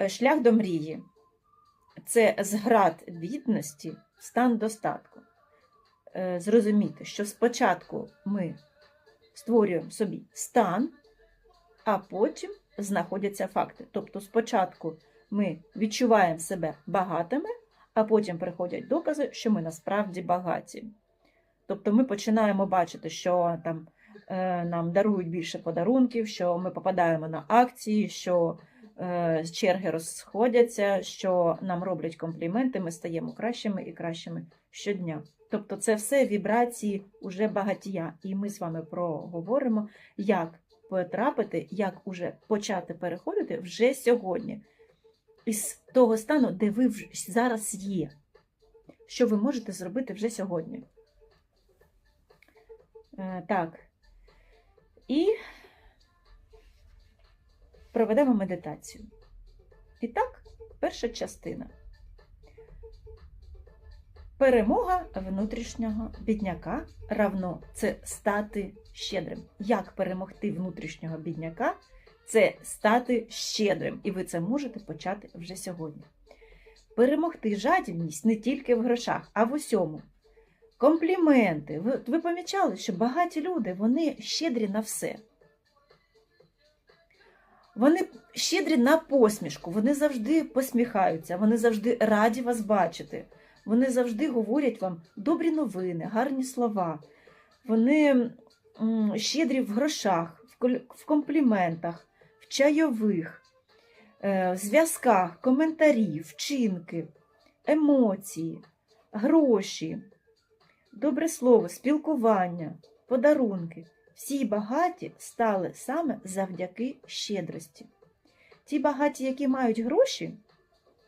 Е, Шлях до мрії це зград бідності, стан достатку. Е, Зрозуміти, що спочатку ми створюємо собі стан, а потім знаходяться факти. Тобто, спочатку ми відчуваємо себе багатими, а потім приходять докази, що ми насправді багаті. Тобто ми починаємо бачити, що там е, нам дарують більше подарунків, що ми попадаємо на акції, що е, черги розходяться, що нам роблять компліменти, ми стаємо кращими і кращими щодня. Тобто, це все вібрації уже багатія, і ми з вами проговоримо, як потрапити, як уже почати переходити вже сьогодні, із того стану, де ви зараз є, що ви можете зробити вже сьогодні. Е, Так. І проведемо медитацію. І так, перша частина. Перемога внутрішнього бідняка равно це стати щедрим. Як перемогти внутрішнього бідняка? Це стати щедрим. І ви це можете почати вже сьогодні. Перемогти жадібність не тільки в грошах, а в усьому. Компліменти. Ви, ви помічали, що багаті люди вони щедрі на все. Вони щедрі на посмішку, вони завжди посміхаються, вони завжди раді вас бачити. Вони завжди говорять вам добрі новини, гарні слова. Вони щедрі в грошах, в компліментах, в чайових, е, зв'язках, коментарі, вчинки, емоції, гроші, добре слово, спілкування, подарунки. Всі багаті стали саме завдяки щедрості. Ті багаті, які мають гроші,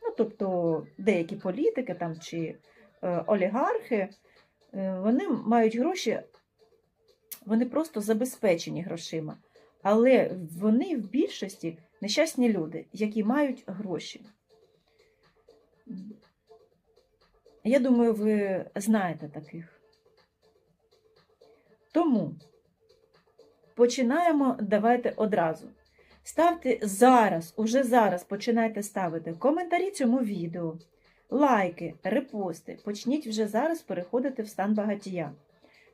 ну тобто деякі політики там чи е, олігархи, е, вони мають гроші, вони просто забезпечені грошима. Але вони в більшості нещасні люди, які мають гроші. Я думаю, ви знаєте таких. Тому починаємо давайте одразу. Ставте зараз, уже зараз починайте ставити коментарі цьому відео, лайки, репости. Почніть вже зараз переходити в стан багатія,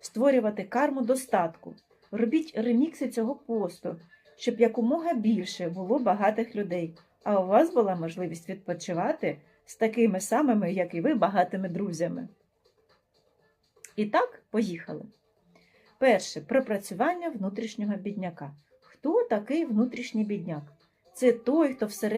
створювати карму достатку. Робіть ремікси цього посту, щоб якомога більше було багатих людей, а у вас була можливість відпочивати з такими самими, як і ви, багатими друзями. І так, поїхали. Перше пропрацювання внутрішнього бідняка. Хто такий внутрішній бідняк? Це той, хто всередині